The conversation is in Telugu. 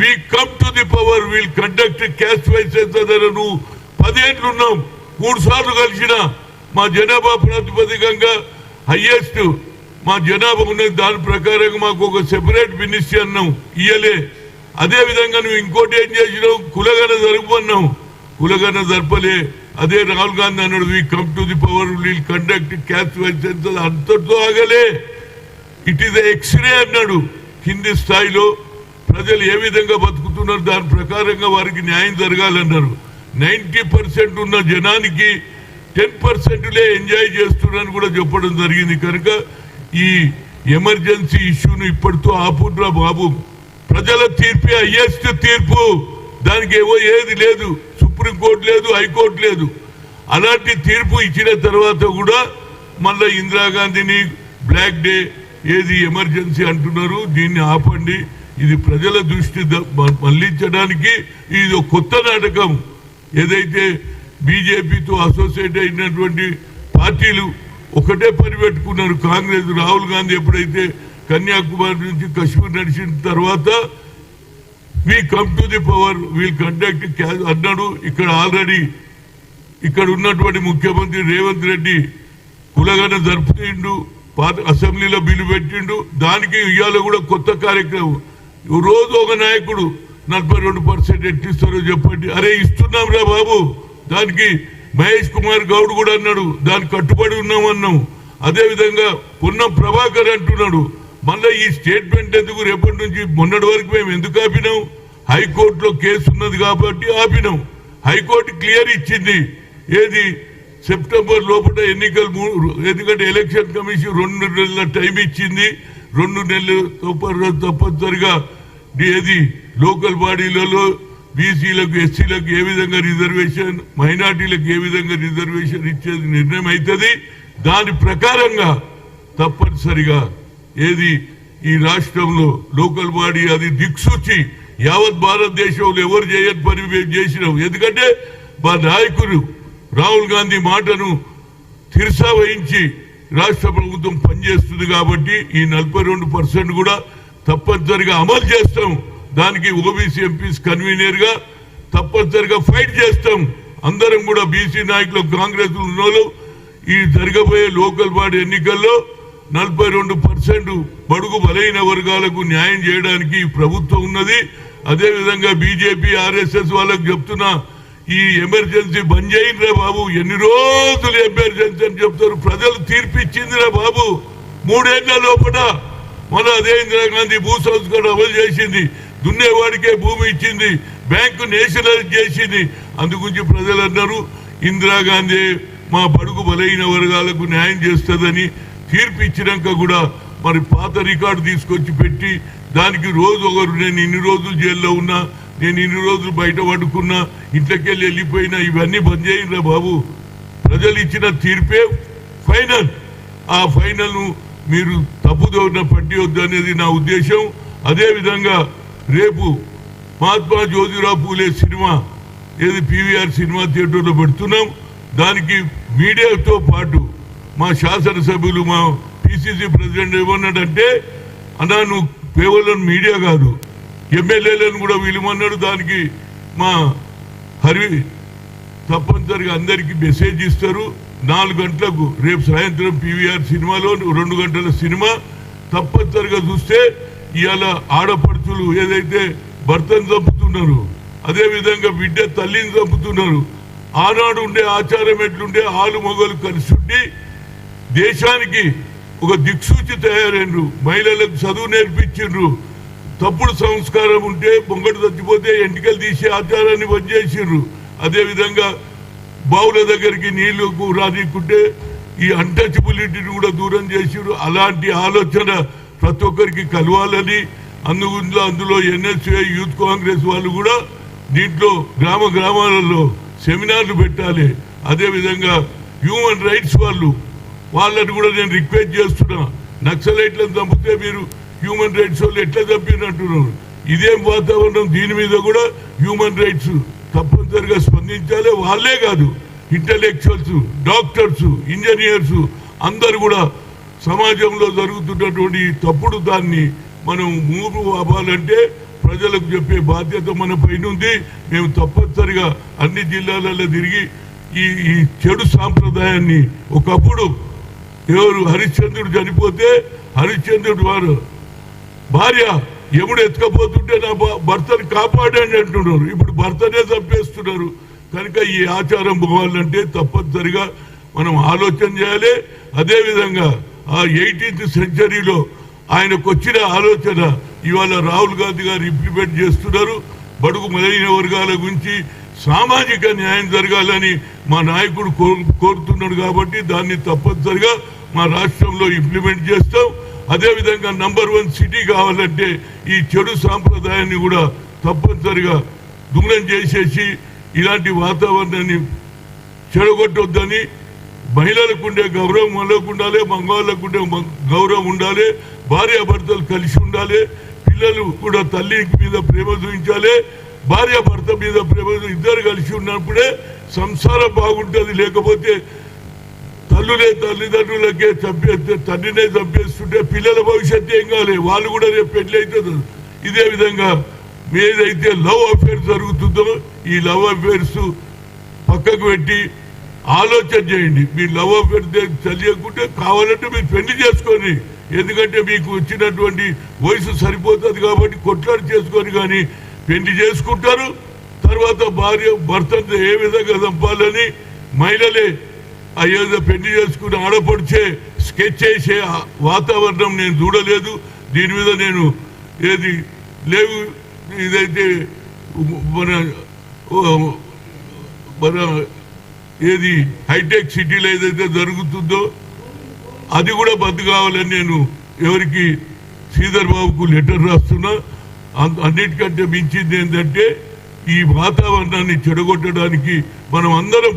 We come to the power will conduct caste wise నువ్వు పదేండ్లు ఉన్నాం మూడు సార్లు కలిసిన మా జనాభా ప్రాతిపదికంగా హయ్యెస్ట్ మా జనాభా ఉన్నది దాని ప్రకారంగా మాకు ఒక సెపరేట్ మినిస్ట్రీ అన్నాం. ఇయ్యలే. అదే విధంగా నువ్వు ఇంకోటి ఏం చేసినావు? కులగన జరుపుకున్నావు కులగన జరపలే. అదే రాహుల్ గాంధీ అన్నాడు we come to the power will conduct caste wise అంతటితో ఆగలే. ఇట్ ఈస్ ఎక్స్రే అన్నాడు. కింది స్థాయిలో ప్రజలు ఏ విధంగా బతుకుతున్నారు? దాని ప్రకారంగా వారికి న్యాయం జరగాలన్నారు. నైంటీ పర్సెంట్ ఉన్న జనానికి టెన్ పర్సెంట్లే ఎంజాయ్ చేస్తున్నారని కూడా చెప్పడం జరిగింది. కనుక ఈ ఎమర్జెన్సీ ఇష్యూను ఇప్పటితో ఆపుట్రా బాబు. ప్రజల తీర్పే హయ్యెస్ట్ తీర్పు. దానికి ఏవో ఏది లేదు. సుప్రీంకోర్టు లేదు హైకోర్టు లేదు. అలాంటి తీర్పు ఇచ్చిన తర్వాత కూడా మళ్ళీ ఇందిరాగాంధీని బ్లాక్ డే ఏది ఎమర్జెన్సీ అంటున్నారు దీన్ని ఆపండి. ఇది ప్రజల దృష్టి ద- మళ్ళించడానికి ఇది ఒక కొత్త నాటకం. ఏదైతే బీజేపీతో అసోసియేట్ అయినటువంటి పార్టీలు ఒకటే పని పెట్టుకున్నారు. కాంగ్రెస్ రాహుల్ గాంధీ ఎప్పుడైతే కన్యాకుమారి నుంచి కశ్మీర్ నడిచిన తర్వాత we come to the power will conduct అన్నాడు. ఇక్కడ ఆల్రెడీ ఇక్కడ ఉన్నటువంటి ముఖ్యమంత్రి రేవంత్ రెడ్డి కులగన జరుపుతుండు అసెంబ్లీలో బిల్లు పెట్టిండు. దానికి ఇవాళ కూడా కొత్త కార్యక్రమం. రోజు ఒక నాయకుడు నలభై రెండు పర్సెంట్ ఎట్టిస్తారో చెప్పండి. అరే ఇస్తున్నాం రా బాబు. దానికి మహేష్ కుమార్ గౌడ్ కూడా అన్నాడు దానికి కట్టుబడి ఉన్నామన్నాం అదే విధంగా పొన్నం ప్రభాకర్ అంటున్నాడు మళ్ళీ ఈ స్టేట్మెంట్ ఎందుకు రేపటి నుంచి మొన్నటి వరకు మేము ఎందుకు ఆపినాం? హైకోర్టులో కేసు ఉన్నది కాబట్టి ఆపినాం. హైకోర్టు క్లియర్ ఇచ్చింది. ఏది? సెప్టెంబర్ లోపల ఎన్నికలు ఎందుకంటే ఎలక్షన్ కమిషన్ రెండు నెలల టైం ఇచ్చింది. రెండు నెలలు తప్పనిసరిగా ఏది లోకల్ బాడీలలో బీసీలకు ఎస్సీలకు ఏ విధంగా రిజర్వేషన్ మైనార్టీలకు ఏ విధంగా రిజర్వేషన్ ఇచ్చేది నిర్ణయం అవుతుంది? దాని ప్రకారంగా తప్పనిసరిగా ఏది ఈ రాష్ట్రంలో లోకల్ బాడీ అది దిక్సూచి యావత్ భారతదేశంలో ఎవరు చేయని పని మేము చేసినాం. ఎందుకంటే మా నాయకులు రాహుల్ గాంధీ మాటను తిరసా వహించి రాష్ట్ర ప్రభుత్వం పనిచేస్తుంది కాబట్టి ఈ నలభై రెండు పర్సెంట్ కూడా తప్పనిసరిగా అమలు చేస్తాం. దానికి ఓబీసీ ఎంపీస్ కన్వీనర్గా తప్పనిసరిగా ఫైట్ చేస్తాం. అందరం కూడా బీసీ నాయకులు కాంగ్రెస్ ఉన్నోళ్ళు ఈ జరగబోయే లోకల్ బాడీ ఎన్నికల్లో నలభై రెండు పర్సెంట్ బడుగు బలైన వర్గాలకు న్యాయం చేయడానికి ప్రభుత్వం ఉన్నది. అదే విధంగా బీజేపీ ఆర్ఎస్ఎస్ వాళ్ళకు చెప్తున్నా ఈ ఎమర్జెన్సీ బంద్ చేయండిరా బాబు. ఎన్ని రోజులు ఎమర్జెన్సీ అని చెప్తారు. ప్రజలు తీర్పిచ్చిందిరా బాబు. మూడేళ్ళ లోపల మన అదే ఇందిరాగాంధీ భూ సంస్కరణ అమలు చేసింది. దున్నేవాడికే భూమి ఇచ్చింది. బ్యాంకు నేషనలైజ్ చేసింది. అందుగురించి ప్రజలు అన్నారు ఇందిరాగాంధీ మా బడుగు బలైన వర్గాలకు న్యాయం చేస్తుందని తీర్పు ఇచ్చినాక కూడా మరి పాత రికార్డు తీసుకొచ్చి పెట్టి దానికి రోజు ఒకరు నేను ఇన్ని రోజులు జైల్లో ఉన్నా నేను ఇన్ని రోజులు బయట పడుకున్నా ఇంట్లోకెళ్ళి వెళ్ళిపోయినా ఇవన్నీ బంద్ చేయండిరా బాబు. ప్రజలు ఇచ్చిన తీర్పే ఫైనల్. ఆ ఫైనల్ను మీరు తప్పుదోన పట్టివద్దు అనేది నా ఉద్దేశం. అదే విధంగా రేపు మహాత్మా జ్యోతిరావు పూలే సినిమా ఏది పీవీఆర్ సినిమా థియేటర్లో పెడుతున్నాం. దానికి మీడియాతో పాటు మా శాసనసభ్యులు మా పిసిసి ప్రెసిడెంట్ ఏమన్నాడంటే అన్నా నువ్వు కేవలం మీడియా కాదు ఎమ్మెల్యేలను కూడా విలుమన్నాడు దానికి మా హరి తప్పనిసరిగా అందరికీ మెసేజ్ ఇస్తారు. నాలుగు గంటలకు రేపు సాయంత్రం పీవీఆర్ సినిమాలో రెండు గంటల సినిమా. తప్పనిసరిగా చూస్తే ఇవాళ ఆడపడుచులు ఏదైతే భర్తను చంపుతున్నారు అదేవిధంగా బిడ్డ తల్లిని చంపుతున్నారు ఆనాడు ఉండే ఆచారం ఎట్లుండే ఆలు మొగలు కలిసి దేశానికి ఒక దిక్సూచి తయారైనరు మహిళలకు చదువు నేర్పించిండ్రు. తప్పుడు సంస్కారం ఉంటే బొంగడు తచ్చిపోతే ఎంటికలు తీసే ఆచారాన్ని పనిచేసిండ్రు అదేవిధంగా బావుల దగ్గరికి నీళ్ళకు రానికుంటే ఈ అన్టచబిలిటీని కూడా దూరం చేసిరు అలాంటి ఆలోచన ప్రతి ఒక్కరికి కలవాలని అందుగుంట్లో అందులో ఎన్ఎస్ఏ యూత్ కాంగ్రెస్ వాళ్ళు కూడా దీంట్లో గ్రామ గ్రామాలలో సెమినార్లు పెట్టాలి. అదేవిధంగా హ్యూమన్ రైట్స్ వాళ్ళు వాళ్ళని కూడా నేను రిక్వెస్ట్ చేస్తున్నా. నక్సలైట్లను చంపితే మీరు హ్యూమన్ రైట్స్ వాళ్ళు ఎట్లా తప్పినట్టున్నారు? ఇదేం వాతావరణం? దీని మీద కూడా హ్యూమన్ రైట్స్ తప్పనిసరిగా స్పందించాలి. వాళ్ళే కాదు ఇంటలెక్చువల్స్ డాక్టర్స్ ఇంజనీర్స్ అందరు కూడా సమాజంలో జరుగుతున్నటువంటి తప్పుడు దాన్ని మనం మూడు అవ్వాలంటే ప్రజలకు చెప్పే బాధ్యత మన పైన ఉంది. మేము తప్పనిసరిగా అన్ని జిల్లాలలో తిరిగి ఈ ఈ చెడు సాంప్రదాయాన్ని ఒకప్పుడు ఎవరు హరిశ్చంద్రుడు చనిపోతే హరిశ్చంద్రుడు వారు భార్య ఎముడు ఎత్తుకపోతుంటే నా భర్తను కాపాడండి అంటున్నారు. ఇప్పుడు భర్తనే చంపేస్తున్నారు. కనుక ఈ ఆచారం పోవాలంటే తప్పనిసరిగా మనం ఆలోచన చేయాలి. అదేవిధంగా ఆ ఎయిటీన్త్ సెంచరీలో ఆయనకు వచ్చిన ఆలోచన ఇవాళ రాహుల్ గాంధీ గారు ఇంప్లిమెంట్ చేస్తున్నారు. బడుగు మొదలైన వర్గాల గురించి సామాజిక న్యాయం జరగాలని మా నాయకుడు కోరు- కోరుతున్నాడు కాబట్టి దాన్ని తప్పనిసరిగా మా రాష్ట్రంలో ఇంప్లిమెంట్ చేస్తాం. అదేవిధంగా నంబర్ వన్ సిటీ కావాలంటే ఈ చెడు సాంప్రదాయాన్ని కూడా తప్పనిసరిగా దూరం చేసేసి ఇలాంటి వాతావరణాన్ని చెడగొట్టొద్దని మహిళలకు ఉండే గౌరవం మనకు ఉండాలి మగవాళ్ళకు ఉండే గౌరవం ఉండాలి భార్యాభర్తలు కలిసి ఉండాలి పిల్లలు కూడా తల్లి మీద ప్రేమ చూపించాలి భార్యాభర్త మీద ప్రేమ ఇద్దరు కలిసి ఉన్నప్పుడే సంసారం బాగుంటుంది లేకపోతే తల్లులే తల్లిదండ్రులకే చంపేస్తే తండ్రినే చంపేస్తుంటే పిల్లల భవిష్యత్తు ఏం కాలే? వాళ్ళు కూడా రేపు పెళ్ళి అవుతుంది ఇదే విధంగా మీదైతే లవ్ అఫేర్ జరుగుతుందో ఈ లవ్ అఫేర్స్ పక్కకు పెట్టి ఆలోచన చేయండి. మీ లవ్ అఫేర్ తెలియకుంటే కావాలంటే మీరు పెళ్ళి చేసుకోండి. ఎందుకంటే మీకు వచ్చినటువంటి వయసు సరిపోతుంది కాబట్టి కొట్లాడు చేసుకొని కానీ పెళ్ళి చేసుకుంటారు. తర్వాత భార్య భర్తను ఏ విధంగా చంపాలని మహిళలే అయ్యేదో పెళ్ళి చేసుకుని ఆడపడిచే స్కెచ్ చేసే వాతావరణం నేను చూడలేదు. దీని మీద నేను ఏది లేవు. ఇదైతే మన మన ఏది హైటెక్ సిటీలో ఏదైతే జరుగుతుందో అది కూడా బద్దు కావాలని నేను ఎవరికి శ్రీధర్ బాబుకు లెటర్ రాస్తున్నా. అన్నిటికంటే మించింది ఏంటంటే ఈ వాతావరణాన్ని చెడగొట్టడానికి మనం అందరం